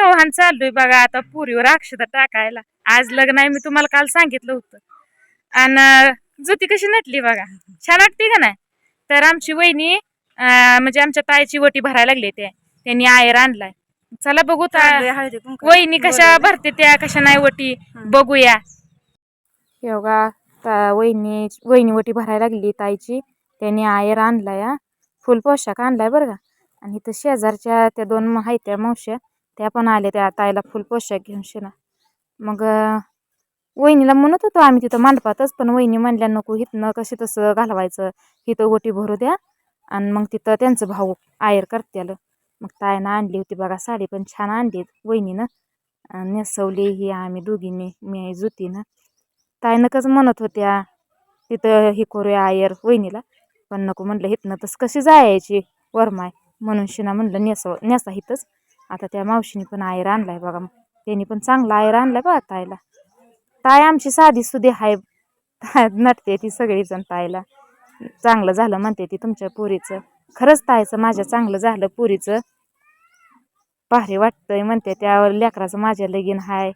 का वाहन चाललोय बघा आता पुरीवर अक्षता टाकायला. आज लग्न आहे मी तुम्हाला काल सांगितलं होतं. आणि जुती कशी नटली बघा. छान वाटते का नाही? तर आमची वहिनी अं, म्हणजे आमच्या ताईची वटी भरायला लागली ते. त्यांनी आयर आणलाय. चला बघू. वहिनी कशा भरते त्या कशा नाही वटी बघूया. योगा वहिनी वहिनी वटी भरायला लागली ताईची. त्यांनी आयर आणलाय. फुल पोशाख आणलाय बरं का. आणि इथं शेजारच्या त्या दोन आहेत त्या मावश्या. त्या पण आल्या त्या ताईला फुल पोशाख घेऊन शिना मग वहिनीला म्हणत होतो आम्ही तिथं मांडपातच पण वहिनी म्हणल्या नको इथनं कशी तसं घालवायचं? इथं गोटी भरू द्या आणि मग तिथं त्यांचं भाऊ आयर करत्याल. मग ताईनं आणली होती बघा साडी पण छान आणली वहिनीनं. नेसवली ही आम्ही दोघींनी मी जुतीनं. ताईनकच म्हणत होत्या तिथं हे करूया आयर वहिनीला. पण नको म्हणलं हिथनं तसं कशी जायची? वरमाय. म्हणून शिना म्हणलं नेसव नेसा हिथंच. आता त्या मावशीने पण आयर आणलाय बघा. त्यांनी पण चांगला आयर आणलाय बघा ताईला. ताई आमची साधी सुधी हाय. नटते ती सगळीजण ताईला. चांगलं झालं म्हणते ती तुमच्या पुरीचं. खरंच ताईचं माझ्या चांगलं झालं पुरीचं. भारी वाटतंय म्हणते त्या लेकराचं माझ्या लगीन हाय.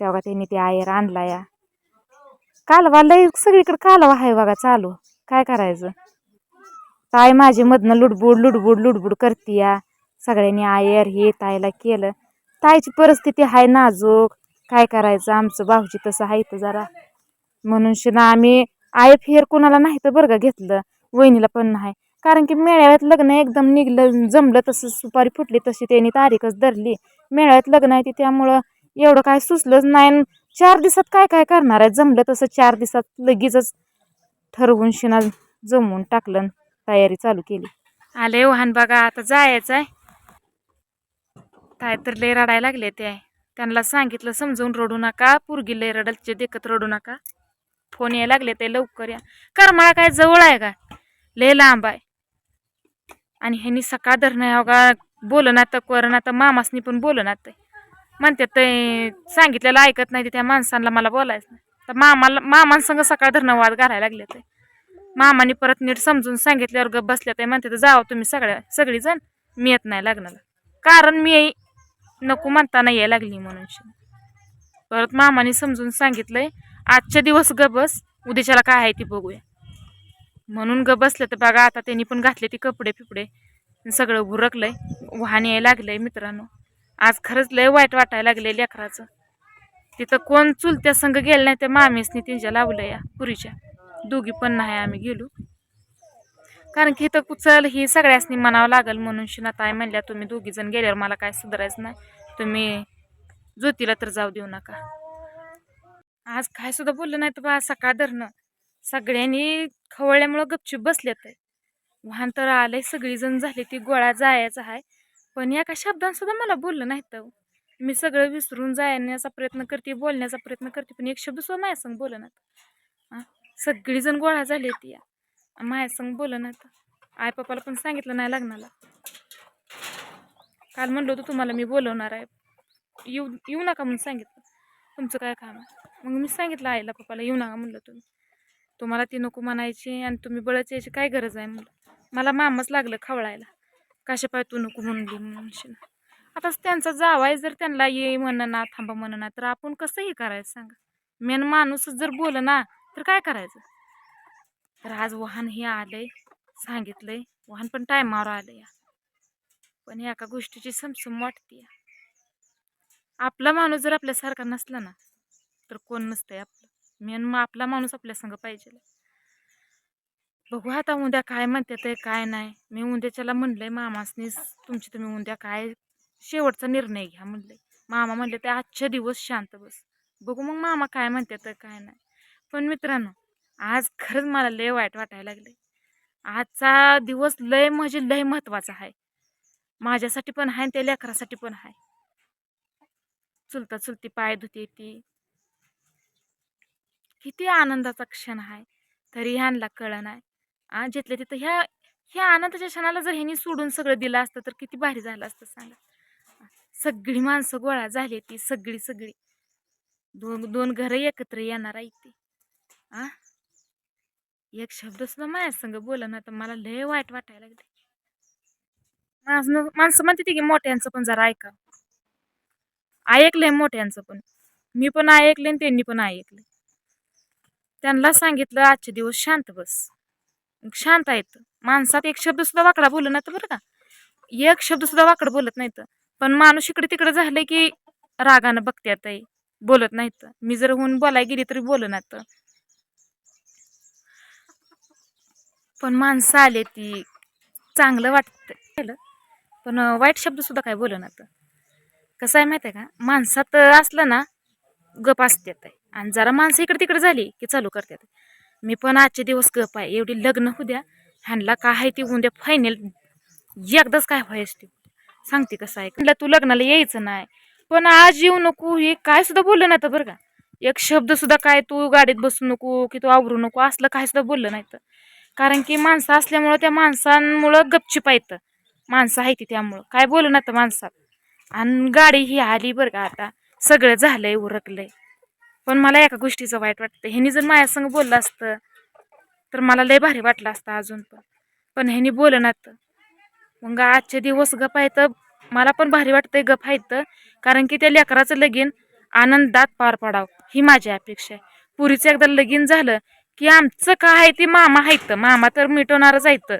तेव्हा त्यांनी ते आयर आणला या कालवा लय सगळीकडे कालवा आहे बघा चालू. काय करायचं? ताई माझी मधनं लुडबुड लुडबुड लुडबुड करते या सगळ्यांनी आयर हे ताईला केलं. ताईची परिस्थिती आहे नाजूक. काय करायचं? आमचं भाऊजी तसं आहे तर जरा. म्हणून शिना आम्ही आय फेर कोणाला नाही तर बरं का घेतलं. वहिनीला पण नाही. कारण की मेळाव्यात लग्न एकदम निघलं जमलं तसं सुपारी फुटली तशी त्यांनी तारीखच धरली. मेळाव्यात लग्न आहे ती त्यामुळं एवढं काय सुचलंच नाही. चार दिवसात काय काय करणार आहे? जमलं तसं चार दिवसात लगेचच ठरवून शिना जमवून टाकलं तयारी चालू केली. आले वाहन बघा आता जायचं आहे काय तर लय रडायला लागले ते. त्यांना सांगितलं समजून रडू नका पुरगी लय रडलचे देखत रडू नका. फोन यायला लागले ते लवकर या. करमाळा काय जवळ आहे का? लय लांब आहे. आणि ह्यांनी सकाळ धरणं का बोलना तर करणार तर मामासनी पण बोलणार ते म्हणते ते सांगितलेलं ऐकत नाही ते त्या माणसांना मला बोलायचं नाही. तर मामाला मामांसंग सकाळ धरणं वाद घालायला लागले ते. मामाने परत नीट समजून सांगितल्यावर गप बसल्या ते म्हणते तर जावं तुम्ही सगळ्या सगळीजण मी येत नाही लग्नाला. कारण मी नको म्हणताना यायला लागली म्हणून. परत मामाने समजून सांगितलंय आजच्या दिवस ग बस उद्याच्याला काय आहे ती बघूया. म्हणून ग बसलं तर बघा आता त्यांनी पण घातले ते कपडे फिपडे सगळं भुरकलंय वाहन यायला लागलंय मित्रांनो. आज खरंच लय वाईट वाटायला लागले लेकराचं. तिथं कोण चुलत्या संघ गेलं नाही त्या मामीसनी त्यांच्या लावलं या पुरीच्या. दोघी पण नाही आम्ही गेलो. कारण की इथं कुचल ही सगळ्यासनी म्हणावं लागेल म्हणून शिनाताई म्हणल्या तुम्ही दोघी जण गेल्यावर मला काय सुधारायचं नाही. तुम्ही ज्योतीला तर जाऊ देऊ नका. आज काय सुद्धा बोललं नाही तर बा सकाळ धरणं. सगळ्यांनी खवळल्यामुळं गपचूप बसल्यात. वाहन तर आलंय सगळीजण झाली ती गोळा जायचा आहे पण या का शब्दांसुद्धा मला बोललं नाही तर. मी सगळं विसरून जाण्याचा प्रयत्न करते बोलण्याचा प्रयत्न करते पण एक शब्द सुद्धा माझ्या संग बोलणार सगळीजण गोळा झाली ती या. माझ्या संग बोल ना आई पप्पाला पण सांगितलं नाही लग्नाला. काल म्हणलं होतं तुम्हाला मी बोलवणार आहे. येऊ येऊ नका म्हणून सांगितलं. तुमचं काय काम आहे? मग मी सांगितलं आईला पप्पाला येऊ नका म्हणलं तुम्ही. तुम्हाला ती नको म्हणायची आणि तुम्ही बळच यायची काय गरज आहे म्हणलं. मला मामाच लागलं खवळायला. कशा पाय तू नको म्हणली म्हणशील. आता त्यांचा जावाय जर त्यांना ये म्हणना थांबा म्हणना तर आपण कसंही करायचं सांगा. मेन माणूसच जर बोल ना तर काय करायचं? तर आज वाहन हे आलंय सांगितलंय. वाहन पण टायमावर आलं या पण एका गोष्टीची समसम वाटते आपला माणूस जर आपल्यासारखा नसला ना तर कोण नसतंय आपलं? मेन मग आपला माणूस आपल्या संग पाहिजे बघू आता उद्या काय म्हणते ते काय नाही. मी उद्याच्याला म्हणलंय मामासनी तुमची तुम्ही उद्या काय शेवटचा निर्णय घ्या म्हणलंय. मामा म्हणले ते आजच्या दिवस शांत बस. बघू मग मामा काय म्हणते तर काय नाही. पण मित्रांनो आज खरंच मला लय वाईट वाटायला लागले आजचा दिवस लय म्हणजे लय महत्त्वाचा आहे. माझ्यासाठी पण आहे आणि त्या लेकरासाठी पण आहे. चुलता चुलती पाय धुते ती किती आनंदाचा क्षण आहे. तरी ह्यांना कळण आहे आ जिथल्या तिथं ह्या ह्या आनंदाच्या क्षणाला जर ह्यांनी सोडून सगळं दिलं असतं तर किती भारी झालं असतं सांगा. सगळी माणसं गोळा झाली ती सगळी सगळी. दोन दोन घरं एकत्र येणार आहे ती. आ? एक शब्द सुद्धा माझ्या संग बोला ना तर मला लय वाईट वाटायला लागले माणसं माणसं म्हणते की मोठ्यांचं पण जरा ऐका. ऐकलंय मोठ्यांचं पण. मी पण ऐकलंय आणि त्यांनी पण ऐकलंय. त्यांना सांगितलं आजचे दिवस शांत बस. शांत आहेत. माणसात एक शब्द सुद्धा वाकडा बोलत नाही बरं का. एक शब्द सुद्धा वाकड बोलत नाहीत. पण माणूस इकडे तिकडे झालं की रागानं बघत्यात बोलत नाहीत. मी जर होऊन बोलाय गेली तरी बोलनात पण माणसं आले ती चांगलं वाटतं पण वाईट शब्द सुद्धा काय तर कसं आहे माहिती आहे का? माणसात असलं ना गप असतात आणि जरा माणसं इकडे तिकडे झाली की चालू करतात. मी पण आजचे दिवस गप आहे. एवढी लग्न होऊ द्या. ह्यांना काय आहे ती होऊन द्या. फायनल एकदाच काय व्हायच ती. सांगते कसं आहे. म्हटलं तू लग्नाला यायचं नाही. पण आज येऊ नको. हे काय सुद्धा बोललं नाही तर बरं का. एक शब्द सुद्धा काय तू गाडीत बसू नको की तू आवरू नको. असलं काय सुद्धा बोललं नाही तर कारण की माणसं असल्यामुळं त्या माणसांमुळं गपचिप येतं माणसं आहे ती त्यामुळं. काय बोलू ना तर माणसात? आणि गाडी ही आली बरं का आता. सगळं झालंय उरकलंय. पण मला एका गोष्टीचं वाईट वाटतं ह्यानी जर माझ्यासंग बोललं असतं तर मला लय भारी वाटलं असतं अजून पण. पण ह्यानी तर मग आजचे दिवस गप आहेत. मला पण भारी वाटतंय गप आहेत. कारण की त्या लेकराचं लगीन आनंदात पार पाडावं. ही माझी अपेक्षा आहे. पुरीचं एकदा लगीन झालं की आमचं काय आहे ते मामा आहेत. मामा तर मिटवणारच आहेत.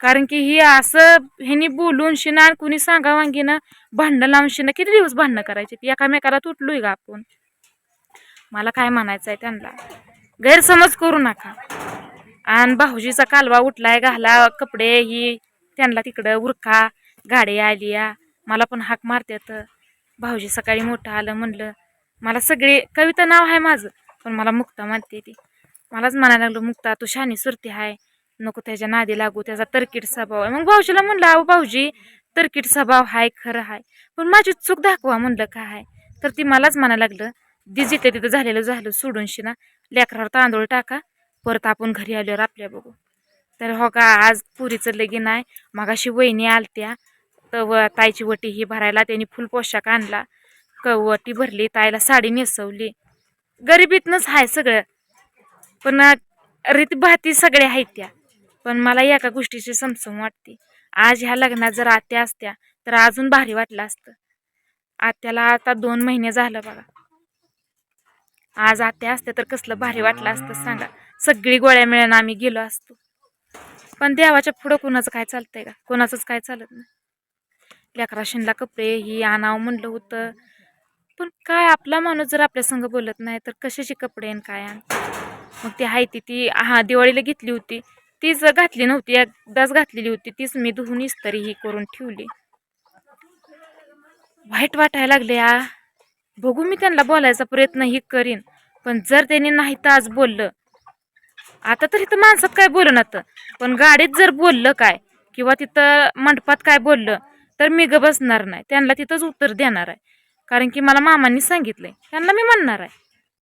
कारण की ही असं ह्यानी बोलून शिना कुणी सांगा वांगीनं भांडणं लावून शिना किती दिवस भांडणं करायची? ती एकामेकाला तुटलोय का आपण. मला काय म्हणायचं आहे त्यांना? गैरसमज करू नका. आणि भाऊजीचा कालवा उठलाय घाला कपडे ही त्यांना तिकडं उरका गाडी आली या. मला पण हाक मारतात भाऊजी सकाळी मोठं आलं म्हणलं मला सगळे कविता नाव आहे माझं पण मला मुक्ता म्हणते ती. मलाच म्हणायला लागलं मुक्ता तू शहाणी सुरती आहे नको त्याच्या नादी लागू त्याचा तरकीट स्वभाव आहे. मग भाऊजीला म्हणलं अहो भाऊजी तरकीट स्वभाव हाय खरं हाय. पण माझी चूक दाखवा म्हणलं काय आहे तर ती मलाच म्हणायला लागलं दि जिथे तिथं झालेलं झालं सोडूनशी ना लेकरावर तांदूळ टाका. परत आपण घरी आल्यावर आपल्या बघू. तर हो का आज पुरीचं लगीन आहे. मगाशी वहिनी आलत्या. तर व ताईची वटी ही भरायला त्यांनी फुल पोशाख आणला. कवटी भरली ताईला साडी नेसवली गरिबीतनंच आहे सगळं. पण रीतभाती सगळ्या आहेत त्या. पण मला एका गोष्टीची समसम वाटते. आज ह्या लग्नात जर आत्या असत्या तर अजून भारी वाटलं असतं. आत्याला आता दोन महिने झालं बघा. आज आत्या असते तर कसलं भारी वाटलं असतं सांगा. सगळी गोळ्या मिळून आम्ही गेलो असतो. पण देवाच्या पुढं कोणाचं काय चालतंय का? कोणाचंच काय चालत नाही. लेकरा शिंदला कपडे ही आणावं म्हणलं होतं. पण काय आपला माणूस जर आपल्या संग बोलत नाही तर कशाचे कपडे आणि काय आण? मग ती आहे ती ती हा दिवाळीला घेतली होती. तीच घातली नव्हती एकदाच घातलेली होती. तीच मी धुवून इस्तरी ही करून ठेवली. वाईट वाटायला लागले आ. बघू मी त्यांना बोलायचा प्रयत्न ही करीन. पण जर त्यांनी नाही तर आज बोललं. आता तर इथं माणसात काय बोलणार पण गाडीत जर बोललं काय किंवा तिथं मंडपात काय बोललं तर मी ग बसणार नाही. त्यांना तिथंच उत्तर देणार आहे. कारण की मला मामांनी सांगितलंय. त्यांना मी म्हणणार आहे.